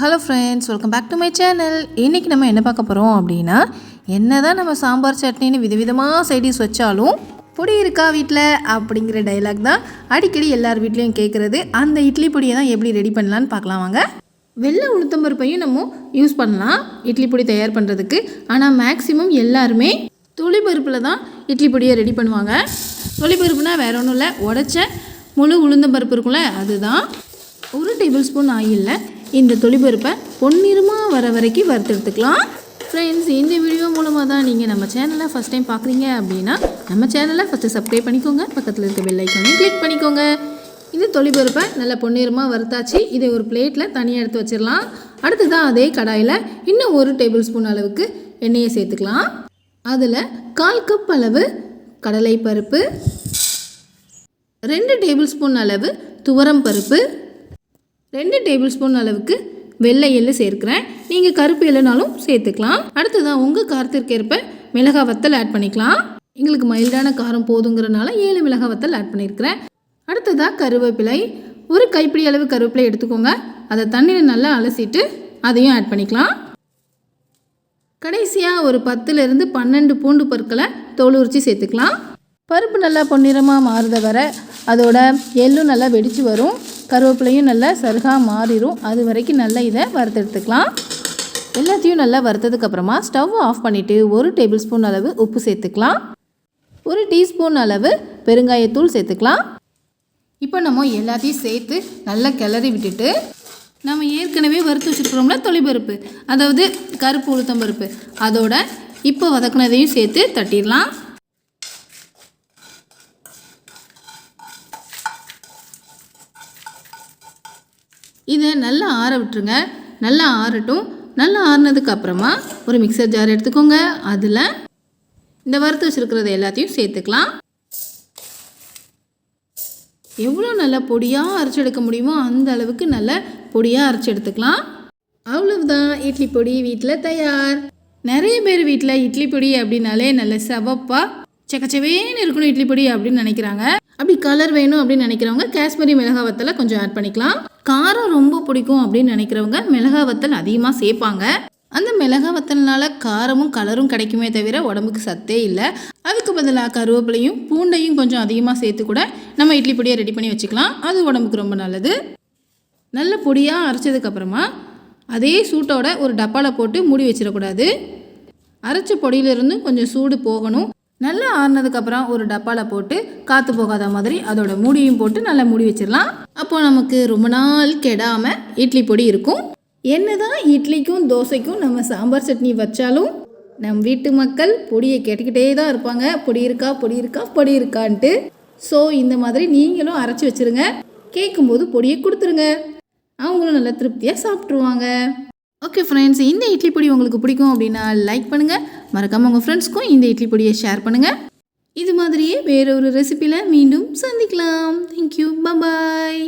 Hello friends welcome back to my channel இன்றைக்கி நம்ம என்ன பார்க்க போகிறோம் அப்படின்னா என்ன தான் நம்ம சாம்பார் சட்னின்னு விதவிதமாக சைடிஸ் வச்சாலும் பொடி இருக்கா வீட்டில் அப்படிங்கிற டைலாக் தான் அடிக்கடி எல்லார் வீட்லேயும் கேட்குறது அந்த இட்லி பொடியை தான் எப்படி ரெடி பண்ணலான்னு பார்க்கலாம் வாங்க. வெள்ளை உளுத்தம்பருப்பையும் நம்ம யூஸ் பண்ணலாம் இட்லி பொடி தயார் பண்ணுறதுக்கு ஆனால் மேக்ஸிமம் எல்லாருமே துளிப்பருப்பில் தான் இட்லி பொடியை ரெடி பண்ணுவாங்க. துளிப்பருப்புனா வேற ஒன்றும் இல்லை உடச்ச முழு உளுந்தம்பருப்பு இருக்கும்ல அதுதான். ஒரு டேபிள் ஸ்பூன் ஆயிலில் இந்த தொழிற்பருப்பை பொன்னிறமாக வர வரைக்கும் வறுத்தெடுத்துக்கலாம். ஃப்ரெண்ட்ஸ் இந்த வீடியோ மூலமாக தான் நீங்கள் நம்ம சேனலை ஃபஸ்ட் டைம் பார்க்குறீங்க அப்படின்னா நம்ம சேனலை ஃபஸ்ட்டு சப்ஸ்கிரைப் பண்ணிக்கோங்க. பக்கத்தில் இருக்க பெல் ஐக்கானையும் கிளிக் பண்ணிக்கோங்க. இந்த தொழிற்பருப்பை நல்லா பொன்னிறமாக வறுத்தாச்சு. இதை ஒரு பிளேட்டில் தனியாக எடுத்து வச்சிடலாம். அடுத்ததான் அதே கடாயில் இன்னும் ஒரு டேபிள் ஸ்பூன் அளவுக்கு எண்ணெயை சேர்த்துக்கலாம். அதில் கால் கப் அளவு கடலை பருப்பு ரெண்டு டேபிள் ஸ்பூன் அளவு துவரம் பருப்பு ரெண்டு டேபிள் ஸ்பூன் அளவுக்கு வெள்ளை எள்ளு சேர்க்குறேன். நீங்கள் கருப்பு எள்ளுனாலும் சேர்த்துக்கலாம். அடுத்ததான் உங்கள் காரத்திற்கேற்ப மிளகாய் வத்தல் ஆட் பண்ணிக்கலாம். எங்களுக்கு மைல்டான காரம் போதுங்கிறனால ஏழு மிளகா வத்தல் ஆட் பண்ணியிருக்கிறேன் அடுத்ததாக கருவேப்பிலை. ஒரு கைப்பிடி அளவு கருவேப்பிலை எடுத்துக்கோங்க. அதை தண்ணியில் நல்லா அலசிட்டு அதையும் ஆட் பண்ணிக்கலாம். கடைசியாக ஒரு பத்துலேருந்து பன்னெண்டு பூண்டு பற்களை தோல் உரித்து சேர்த்துக்கலாம். பருப்பு நல்லா பொன்னிறமாக மாறுத வர அதோட எள்ளும் நல்லா வெடித்து வரும். கருவேப்பிலையும் நல்லா சருகாக மாறிடும் அது வரைக்கும் நல்லா இதை வறுத்தெடுத்துக்கலாம். எல்லாத்தையும் நல்லா வறுத்ததுக்கப்புறமா ஸ்டவ் ஆஃப் பண்ணிவிட்டு ஒரு டேபிள் ஸ்பூன் அளவு உப்பு சேர்த்துக்கலாம். ஒரு டீஸ்பூன் அளவு பெருங்காயத்தூள் சேர்த்துக்கலாம். இப்போ நம்ம எல்லாத்தையும் சேர்த்து நல்லா கிளறி விட்டுட்டு நம்ம ஏற்கனவே வறுத்து வச்சுருக்கிறோம்ல தொளிபருப்பு. அதாவது கருப்பு உளுத்தம் பருப்பு அதோட இப்போ வதக்குனதையும் சேர்த்து தட்டிடலாம். இதை நல்லா ஆற விட்டுருங்க. நல்லா ஆறட்டும். நல்லா ஆறுனதுக்கு அப்புறமா ஒரு மிக்சர் ஜார் எடுத்துக்கோங்க. அதில் இந்த வறுத்து வச்சுருக்கிறத எல்லாத்தையும் சேர்த்துக்கலாம். எவ்வளோ நல்லா பொடியாக அரைச்சி எடுக்க முடியுமோ அந்த அளவுக்கு நல்ல பொடியாக அரைச்சி எடுத்துக்கலாம். அவ்வளவுதான். இட்லி பொடி வீட்டில் தயார். நிறைய பேர் வீட்டில் இட்லி பொடி அப்படின்னாலே நல்ல செவப்பாக செக்கச்சவேன்னு இருக்கணும் இட்லி பொடி அப்படின்னு நினைக்கிறாங்க. அப்படி கலர் வேணும் அப்படின்னு நினைக்கிறவங்க காஷ்மீரி மிளகா வத்தலை கொஞ்சம் ஆட் பண்ணிக்கலாம். காரம் ரொம்ப பிடிக்கும் அப்படின்னு நினைக்கிறவங்க மிளகா வத்தல் அதிகமாக சேர்ப்பாங்க. அந்த மிளகா வத்தல்னால காரமும் கலரும் கிடைக்குமே தவிர உடம்புக்கு சத்தே இல்லை. அதுக்கு பதிலாக கருவேப்பிலையும் பூண்டையும் கொஞ்சம் அதிகமாக சேர்த்து கூட நம்ம இட்லி பொடியை ரெடி பண்ணி வச்சுக்கலாம். அது உடம்புக்கு ரொம்ப நல்லது. நல்ல பொடியாக அரைச்சதுக்கப்புறமா அதே சூட்டோட ஒரு டப்பாவில் போட்டு மூடி வச்சிடக்கூடாது. அரைச்ச பொடியிலிருந்து கொஞ்சம் சூடு போகணும். நல்லா ஆறுனதுக்கப்புறம் ஒரு டப்பாவில் போட்டு காற்று போகாத மாதிரி அதோட மூடியும் போட்டு நல்லா மூடி வச்சிடலாம். அப்போ நமக்கு ரொம்ப நாள் கெடாமல் இட்லி பொடி இருக்கும். என்னதான் இட்லிக்கும் தோசைக்கும் நம்ம சாம்பார் சட்னி வச்சாலும் நம் வீட்டு மக்கள் பொடியை கேட்டுக்கிட்டே தான் இருப்பாங்க. பொடி இருக்கா பொடி இருக்கா பொடி இருக்கான்ட்டு. ஸோ இந்த மாதிரி நீங்களும் அரைச்சி வச்சிருங்க. கேட்கும்போது பொடியை கொடுத்துருங்க. அவங்களும் நல்லா திருப்தியாக சாப்பிட்ருவாங்க ஓகே ஃப்ரெண்ட்ஸ் இந்த இட்லி பொடி உங்களுக்கு பிடிக்கும் அப்படின்னா லைக் பண்ணுங்கள் மறக்காமல் உங்கள் ஃப்ரெண்ட்ஸ்க்கும் இந்த இட்லி பொடியை ஷேர் பண்ணுங்கள் இது மாதிரியே வேறொரு ரெசிபியில் மீண்டும் சந்திக்கலாம். Thank you bye bye